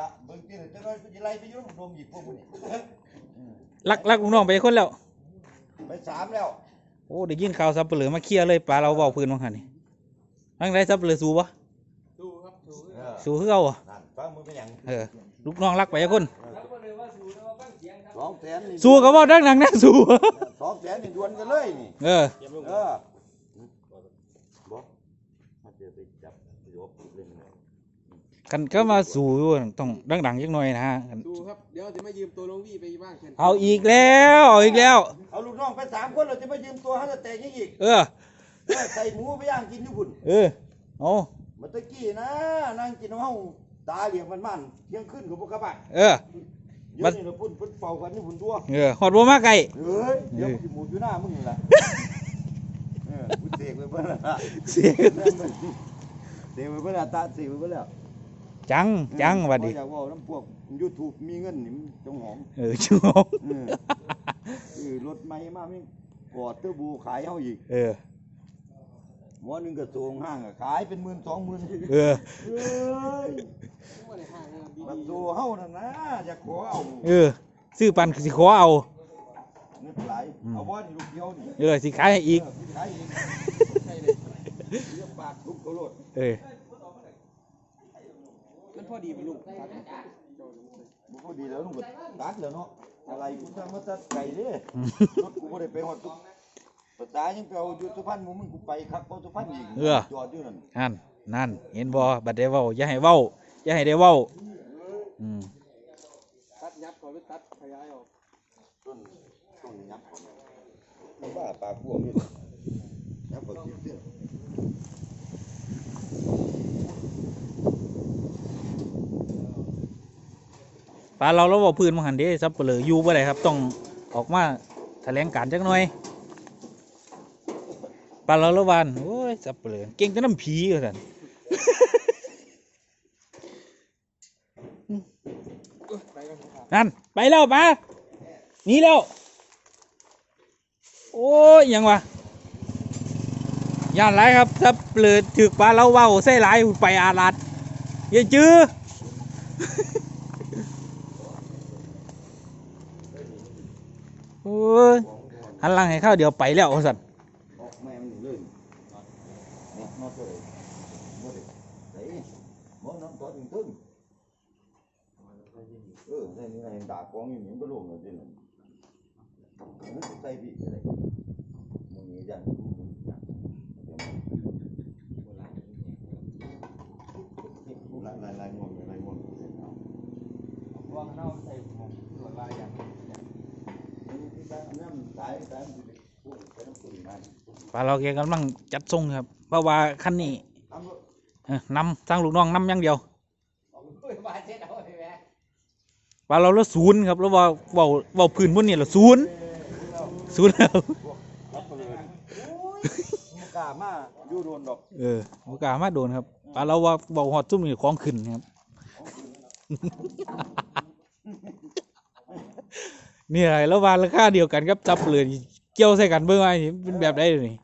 ละเบิ่งที่จะน้อยจะไล่ไปอยุ่งรวมอีกพวกมึงนี่ลักลักลูกน้องไปคนแล้ว ไปสามแล้ว โอ้ได้ยินข่าวซับเปลือมาเคลียร์เลยปลาเราเบาพื้นมาหันนี่นั่งได้ซับเปลือสู้ปะสู้ครับสู้เออสู้คือเอาอะนั่นฟังมึงเป็นหยังเออลูกน้องรักไปคน แล้วก็เลยว่าสู้แล้วว่าฟังเสียงครับ สองแสนนี่สู้ก็บอกดังดังๆนะสู้ สองแสนนี่ดวนกันเลยนี่ เออ เออบอกมาเจอไปจับไปยกเล่นเลย กันก็มาสู้อยู่ต้องดังดังๆจักหน่อยนะสู้ครับ เดี๋ยวจะมายืมตัวลงวี่ไปบ้างเช่นเอาอีกแล้วเอาอีกแล้ว เอาลูกน้องไปสามคนเราจะมายืมตัวฮันแต่ยังอีกเออ เออใส่หมูไปย่างกินญี่ปุ่นเออเอาเมื่อตะกี้นะนั่งกินน้ำเฮาตาเหลี่ยมมันมันเที่ยงขึ้นกับพวกกระบะเออ เดี๋ยวนี้เราพุ่นพุ่นเป่ากันนี่พุ่นตัวเออหอดบัวมาไก่ เฮ้ยเดี๋ยวมันสิหมูอยู่หน้ามึงนี่ล่ะเออกูเสกไปเบิ่แล้วล่ะเสียเสกไปเบิ่แล้วตาเสกไปเบิ่แล้ว จังจังหวัดดีเขาอยากเว่าน้ำพวก YouTube มีเงินนี่มันจงหอมเออชั่วโมงเออเออรถใหม่มาไม่กอดเตอร์บูขายเฮาอีก เออหมอหนึงก็สูงห้างอะขายเป็นหมื่นสองหมื่นเออเอ้ยไม่ได้ห่างกันดีมันโซเฮานั่นนะอยากขอเอาเออซื้อปันสิขอเอาเงินไหลายเอาบ่นี่ลูกเดียวนี่เออสิขายให้อีกเขายอีกใช่เลยเรียกปากทุกเขาโลดเออมันพ อดีไปลูกครับบ่พอดีแล้วลุงก็ตัดแล้วเนาะอะไรกูทำมาตัดไก่เด้รถกูบ่ได้ไปฮอดทุกภาษายังไปเอาอยู่สุพรรณหมู่มึงกูไปคักเอาสุพรรณอีกจอดอยู่นั่นนั่นนั่นเห็นบ่บัดได้เว้าอย่าให้เว้าอย่าให้ได้เว้าอืมตัดยับก่อนไปตัดขยายออกต้นต้นยักษ์ของมันบ้าปลาพวงนี่ยักษ์บ่คิดเด้อ ปลาเราเราบอกพื้นมาหันเด้ซับเปลืออยู่บ่ได้ครับ ต้องออกมาแถลงการจักหน่อยปลาเราละวานโอ้ยซับเปลือเก่งแต่น้ำผีว่าซั่นไปกันครับนั่น ไปแล้วปลาหนีแล้ว โอ้ยยังวะย่านไรครับซับเปลือถึกปลาเราเว้าใส่หลายไปอาลัดอย่าจื้อ โอ้ยหันหลังให้ข้าวเดี๋ยวไปแล้วสัตว์ออกแม่มันเลยเนี่ยนอตัวเลยบ่ได้ไหนบ่น้ำตัวถึงตึ้งเออใส่นี่ให้ด่ากองอยู่นี่บ่ลงเลยเด้นั่นมันใส่พี่อะไรมึงนี่จังมึงจังลายลายลายงวงลายงวง วางเน่าใส่หมวกส่วนลายอย่าง น้ำสายสายมันจะพูดไปลาเราแกกำลังจัดทรงครับเพราะว่าคันนี้นำสร้างลูกน้องนำอย่างเดียวปลาเราและศูนย์ครับแล้วว่าเว่าเว่าพื้นบนนี่ละศูนย์ศูนย์แล้วกามาอยู่โดนดอกเออโอกามาโดนครับปลาเราว่าเบาหอดซุ่มนี่ของขึ้นครับ นี่อะไรแล้ววานราคาเดียวกันครับจับเลยเกี่ยวใส่กันเบิ่งว่าสิเป็นแบบใดเดี๋ยวนี้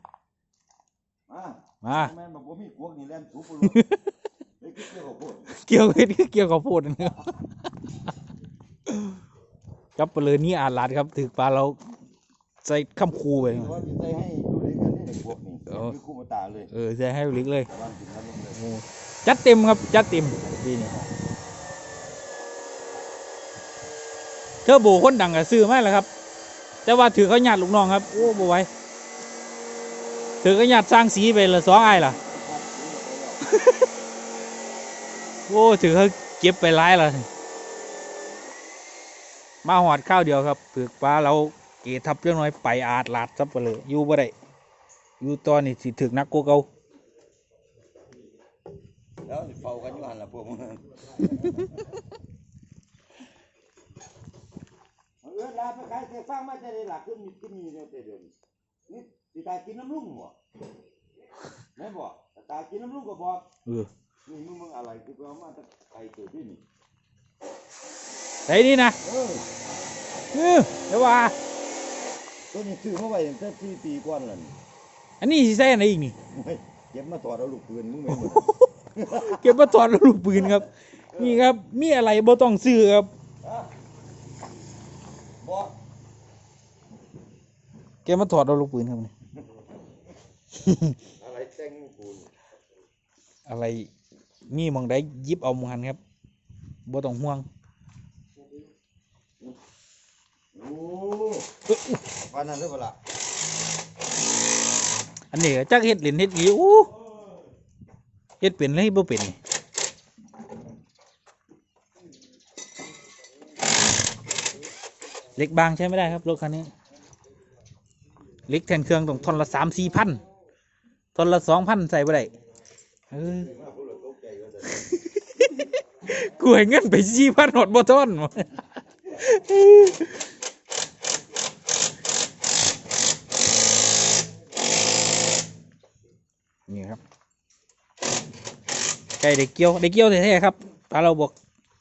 มามาแม่นบอกว่ามีพวกนี่แล่นสูบไปเลยเลยคิดเกี่ยวกับพวกเกี่ยวเฮ็ดคือเกี่ยวกับโพดนะครับจับไปเลยนี่อาหลาดครับถือปลาเราใส่คำคูไปว่าจิตใจให้ดูด้วยกันนี่ในพวกนี้เออคือคู่มาตาเลยเออใส่ให้ลิกเลยวันถึงนั้นลงเลยโอ้จัดเต็มครับจัดเต็มปีนี้ เทอร์โบคนดังก็ซื้อมาแล้วครับ แต่ว่าถือเขาหยาดลูกน้องครับ โอ้บ่ไหวถือเขาหยาดสร้างสีไปละสองไอ้ล่ะ โอ้ถือเขาเก็บไปหลายละมาหอดข้าวเดียวครับถือปลาเราเกทับเรื่องน้อยไปอาดลาดซับไปเลยอยู่บ่ได้อยู่ตอนนี้สิถึกนักกูเกาแล้วเฝ้ากันอยู่หันละพวกมึงเออ ลาไปขายเสียฟังมาจะได้หลักขึ้นมีขึ้นมีเนี่ยเดี๋ยวนี้นี่สิตายกินน้ำลุ่มบ่แม่นบ่ตายกินน้ำลุ่มก็บอกเออนี่มึงมึงอะไรกูไปเอามาจากไก่ตัวที่นี่ไอ้นี่นะเออเออเดี๋ยวว่าตัวนี้ซื้อมาไว้ตั้งแต่สี่ปีก่อนแล้วนี่อันนี้สิใส่อันไหนอีกนี่เฮ้ยเก็บมาต่อดเอาลูกปืนมึงไม่หมดเก็บมาตอดแล้วลูกปืนครับเอนี่ครับมีอะไรบ่ต้องซื้อครับบ่ กมาถอดเอาลูกปืนครับนี่ อะไรแต่งกูนี่อะไรมีหมองได้ยิบเอาหมองหันครับบ่ต้องห่วงโอ้ปานนั้นเลยบ่ล่ะอันนี้ก็จักเฮ็ดเล่นเฮ็ดอีอู้เฮ็ดเป็นเลยบ่เป็นนี่เหล็กบางใช้ไม่ได้ครับรถคันนี้ เหล็กแทนเครื่องต้องทนละสามสี่พันทนละสองพันใส่บ่ได้เออกูให้เงินไปสี่พันหดบ่ทนนี่ครับไก่เด็กเกี้ยวเด็กเกี้ยวแท้ๆครับปลาเราบอก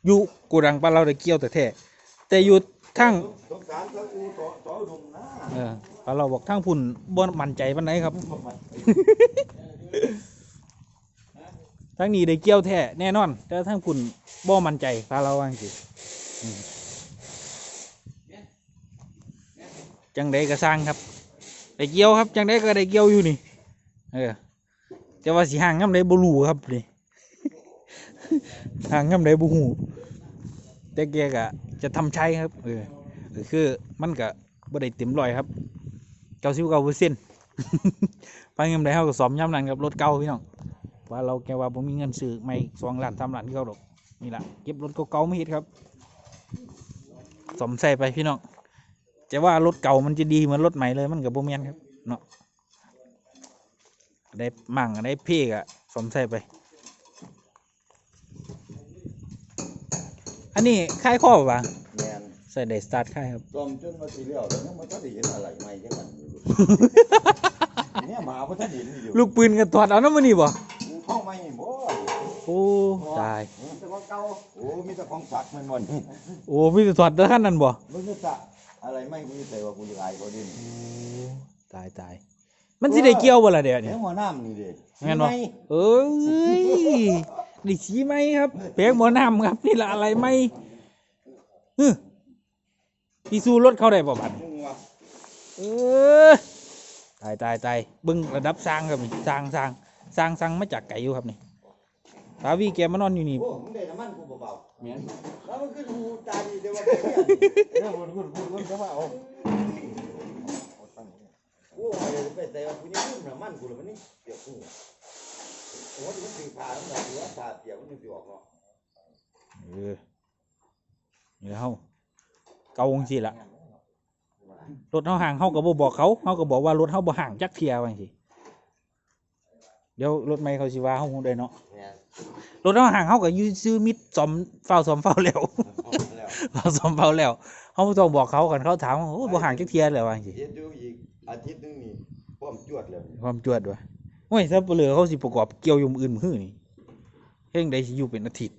อยู่กูดังปลาเราเด็กเกี้ยวแท้ๆแต่อยู่ทั้งสงสารเขาอูต่อต่อดงนะเออ ปลาเราบอกทั้งพุ่นบ่มั่นใจปานไหนครับ ทั้งนี้ได้เกี่ยวแท้แน่นอน แต่ทั้งพุ่นบ่มั่นใจปลาเราว่าสิจังใดก็สร้างครับได้เกี่ยวครับจังใดก็ได้เกี่ยวอยู่นี่ เออแต่ว่าสิห่างงำได้บ่รู้ครับนี่ห่างงำได้บ่ฮู้แต่แกก็จะทำใช้ครับ เออคือมันก็บ่ได้เต็มร้อยครับ 99%ไปงำได้เฮาก็ซ่อมยามนั้นครับรถเก่าพี่น้องว่าเราแกว่าผมมีเงินซื้อไม่สองล้านสามล้านที่เขาดอกนี่แหละเก็บรถเก่าๆไม่เห็ดครับสมใส่ไปพี่น้องจะว่ารถเก่ามันจะดีเหมือนรถใหม่เลยมันกับโบเมียนครับเนาะได้มั่งได้เพ่กอะสมใส่ไป อันนี้ค่ายข้อป่ะแม่นใส่ได้สตาร์ทค่ายครับซ่อมจนมาสิแล้วแล้วยังบ่ทันได้เห็นอะไรใหม่จังนั้นอยู่ เนี่ยหมาบ่ทันเห็นอยู่ลูกปืนกันถอดเอาน้ำมันนี่บ่เข้าไม่บ่โอ้ตายแต่ของเก่าโอ้มีแต่ของสักมันหมดโอ้มีแต่ถอดแต่ท่านนั่นบ่มึงจะสักอะไรไม่กูจะใส่ว่ากูจะอายเขาดิตายตายมันสิได้เกี่ยวบ่ล่ะเดี๋ยวเนี่เนี่ยยหัวน้ำนี่เด้แม่นบ่เอ้ยดิสีไหมครับเปียกหมอน้ำครับนี่ละอะไรไหมฮึพี่สู้รถเขาได้ป่ะบัดมึงว่า เออตายตายตายเบึ้งระดับสร้างครับนี่สร้างสร้างสร้างสร้างมาจากไก่อยู่ครับนี่ตาวีแกมานอนอยู่นี่ โอ้มึงได้น้ำมันกูเบาแม่นๆแล้วมันก็ดูตาดีแต่ว่าเรื่องคุณคุณคุณคุณจะว่าเอาโอ้ยไปแต่ว่ากูยังลืมน้ำมันกูเลยมันนี่เดี๋ยวกูโอ้ยมันสีผ่าแล้วนะหรือว่าผ่าเปียกมันยังสิออกเนาะเออนี่แล้วเกาองสิละ รถเขาห่างเขาก็บ่บอกเขาเขาก็บอกว่ารถเขาบ่ห่างจักเทียว่าจังสิเดี๋ยวรถไม่เขาสิว่าเขาคงได้เนาะเนี่ยรถเขาห่างเขาก็อยืนซื้อมิดสอมเฝ้าสอมเฝ้าแล้วเอาแล้วเราสอมเฝ้าแล้วเขาบ่ต้องบอกเขากันเขาถามว่าโอ้บ่ห่างจักเทียเลยว่าจังสิเฮ็ดดูอีกอาทิตย์หนึงนี่พร้อมจวดเลยความจวดว่ะโอ้ยถ้าเปลือเขาสิประกอบเกี่ยวอยมออื่นมื้อนี่เฮงได้สิอยู่เป็นอาทิตย์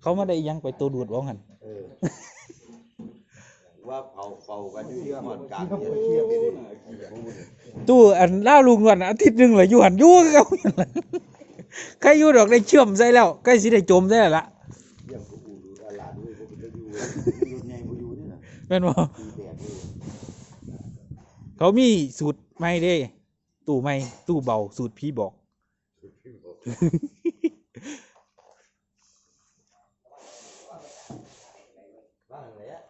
เขามาได้อิหยังไปตัวดูดว่างั้นเออ ว่าเผาเผากันอยู่ที่หอนกลางเฮ็ดเทียบตู้อันล่าลุงนวลอาทิตย์หนึงเลยอยู่หันอยู่คือเขาอย่างนั้นใครอยู่ดอกได้เชื่อมใส่แล้วใกล้สิได้จมใส่แล้วละเยี่ยมกูดูตลาด้วยกูจะอยู่อยู่ใหญ่บ่อยู่นี่นะแม่นบ่ตีแบกเลยเขามีสูตรใหม่เด้ ตู้ใหม่ตู้เบาสูตรพี่บอกบ้างเลยอะ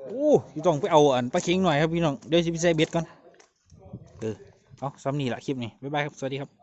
โอ้ยต้องไปเอาอันปลาเค็งหน่อยครับพี่น้องเดี๋ยวสิไปใส่เบ็ดก่อนเออเอาซ้ำนี่ละคลิปนี้บ๊ายบายครับสวัสดีครับ